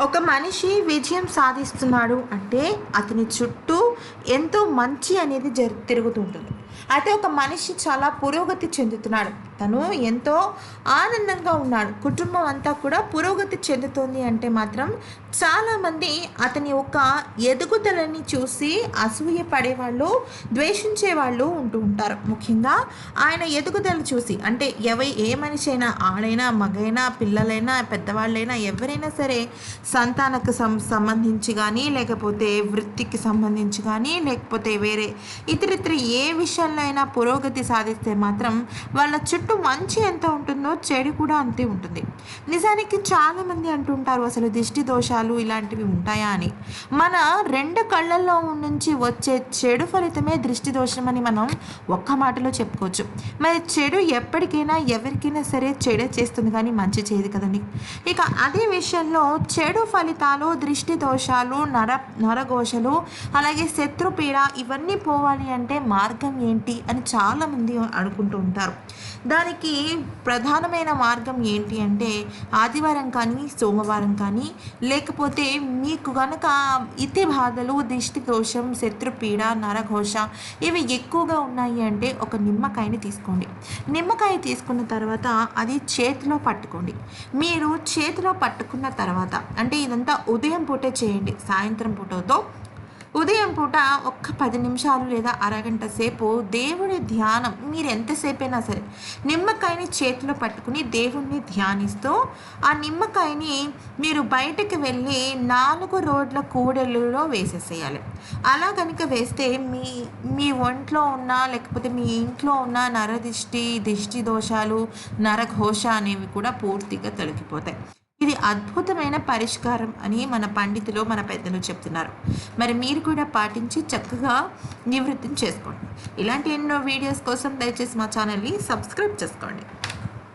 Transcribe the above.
ఒక మనిషి విజయం సాధిస్తున్నాడు అంటే అతని చుట్టూ ఎంతో మంచి అనేది జరు తిరుగుతుంటుంది. అయితే ఒక మనిషి చాలా పురోగతి చెందుతున్నాడు. తను ఎంతో ఆనందంగా ఉన్నాడు. కుటుంబం అంతా కూడా పురోగతి చెందుతుంది అంటే మాత్రం చాలామంది అతని యొక్క ఎదుగుదలని చూసి అసూయ పడేవాళ్ళు ద్వేషించే వాళ్ళు ఉంటూ ఉంటారు. ముఖ్యంగా ఆయన ఎదుగుదల చూసి. అంటే ఎవ ఏ మనిషి అయినా ఆడైనా మగైనా పిల్లలైనా పెద్దవాళ్ళైనా ఎవరైనా సరే సంతానకు సం సంబంధించి కానీ లేకపోతే వృత్తికి సంబంధించి కానీ లేకపోతే వేరే ఇతరితర ఏ విషయంలో అయినా పురోగతి సాధిస్తే మాత్రం వాళ్ళ చుట్టూ మంచి ఎంత ఉంటుందో చెడు కూడా అంతే ఉంటుంది. నిజానికి చాలామంది అంటుంటారు అసలు దిష్టి దోషాలు ఇలాంటివి ఉంటాయా? అని. మన రెండు కళ్ళల్లో నుంచి వచ్చే చెడు ఫలితమే దృష్టి దోషం అని మనం ఒక్క మాటలో చెప్పుకోవచ్చు. మరి చెడు ఎప్పటికైనా ఎవరికైనా సరే చెడే చేస్తుంది కానీ మంచి చేయదు కదండి. ఇక అదే విషయంలో చెడు ఫలితాలు దృష్టి దోషాలు నర నరఘోషలు అలాగే శత్రుపీడ ఇవన్నీ పోవాలి అంటే మార్గం ఏంటి అని చాలామంది అనుకుంటూ ఉంటారు. దానికి ప్రధానమైన మార్గం ఏంటి అంటే ఆదివారం కానీ సోమవారం కానీ లేకపోతే మీకు కనుక ఇతి బాధలు దిష్టి దోషం శత్రుపీడ నరఘోష ఇవి ఎక్కువగా ఉన్నాయి అంటే ఒక నిమ్మకాయని తీసుకోండి. నిమ్మకాయ తీసుకున్న తర్వాత అది చేతిలో పట్టుకోండి. మీరు చేతిలో పట్టుకున్న తర్వాత అంటే ఇదంతా ఉదయం పూటే చేయండి సాయంత్రం పూటతో ఉదయం పూట ఒక్క పది నిమిషాలు లేదా అరగంట సేపు దేవుడి ధ్యానం మీరు ఎంతసేపైనా సరే నిమ్మకాయని చేతిలో పట్టుకుని దేవుణ్ణి ధ్యానిస్తూ ఆ నిమ్మకాయని మీరు బయటకు వెళ్ళి నాలుగు రోడ్ల కూడలలో వేసేసేయాలి. అలా కనుక వేస్తే మీ మీ ఒంట్లో ఉన్న లేకపోతే మీ ఇంట్లో ఉన్న నరదిష్టి దిష్టి దోషాలు నరఘోష అనేవి కూడా పూర్తిగా తొలగిపోతాయి. అద్భుతమైన పరిష్కారం అని మన పండితులు మన పెద్దలు చెప్తున్నారు. మరి మీరు కూడా పాటించి చక్కగా నివృత్తిని చేసుకోండి. ఇలాంటి ఎన్నో వీడియోస్ కోసం దయచేసి మా ఛానల్ని సబ్స్క్రైబ్ చేసుకోండి.